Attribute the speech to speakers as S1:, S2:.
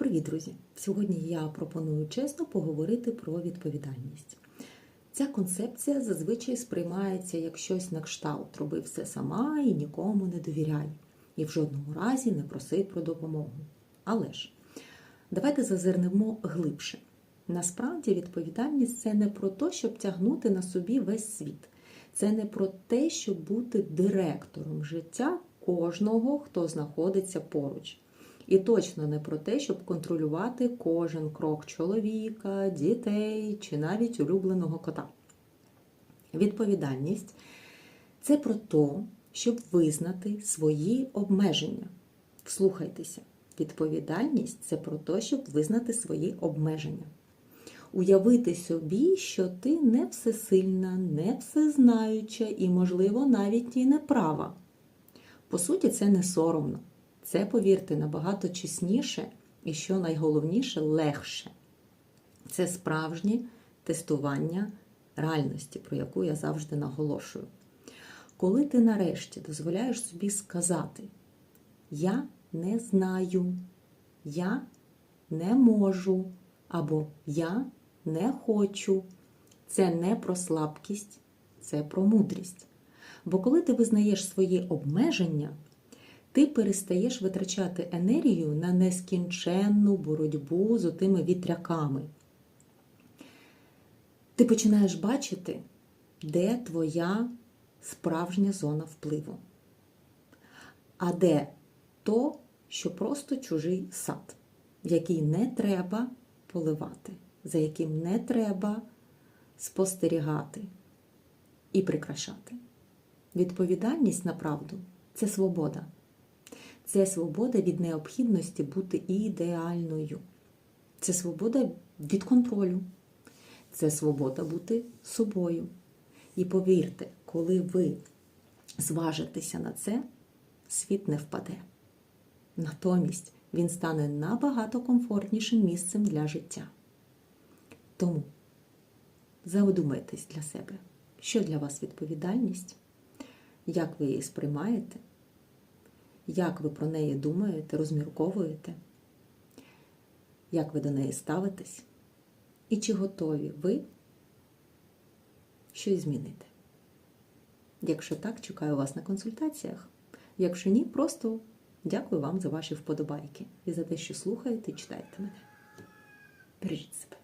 S1: Привіт, друзі! Сьогодні я пропоную чесно поговорити про відповідальність. Ця концепція зазвичай сприймається як щось на кшталт роби все сама і нікому не довіряй, і в жодному разі не проси про допомогу. Але ж давайте зазирнемо глибше. Насправді відповідальність це не про те, щоб тягнути на собі весь світ. Це не про те, щоб бути директором життя кожного, хто знаходиться поруч. І точно не про те, щоб контролювати кожен крок чоловіка, дітей чи навіть улюбленого кота. Відповідальність це про те, щоб визнати свої обмеження. Вслухайтеся, відповідальність це про те, щоб визнати свої обмеження. Уявити собі, що ти не всесильна, не всезнаюча і, можливо, навіть і не права. По суті, це не соромно. Це, повірте, набагато чесніше і, що найголовніше, легше. Це справжнє тестування реальності, про яку я завжди наголошую. Коли ти нарешті дозволяєш собі сказати, я не знаю, я не можу, або я не хочу, це не про слабкість, це про мудрість. Бо коли ти визнаєш свої обмеження, ти перестаєш витрачати енергію на нескінченну боротьбу з отими вітряками. Ти починаєш бачити, де твоя справжня зона впливу, а де то, що просто чужий сад, який не треба поливати, за яким не треба спостерігати і прикрашати. Відповідальність на правду це свобода. Це свобода від необхідності бути ідеальною. Це свобода від контролю. Це свобода бути собою. І повірте, коли ви зважитеся на це, світ не впаде. Натомість він стане набагато комфортнішим місцем для життя. Тому задумайтесь для себе, що для вас відповідальність, як ви її сприймаєте як ви про неї думаєте, розмірковуєте, як ви до неї ставитесь, і чи готові ви щось змінити. Якщо так, чекаю вас на консультаціях. Якщо ні, просто дякую вам за ваші вподобайки і за те, що слухаєте і читаєте мене. Бережіть себе.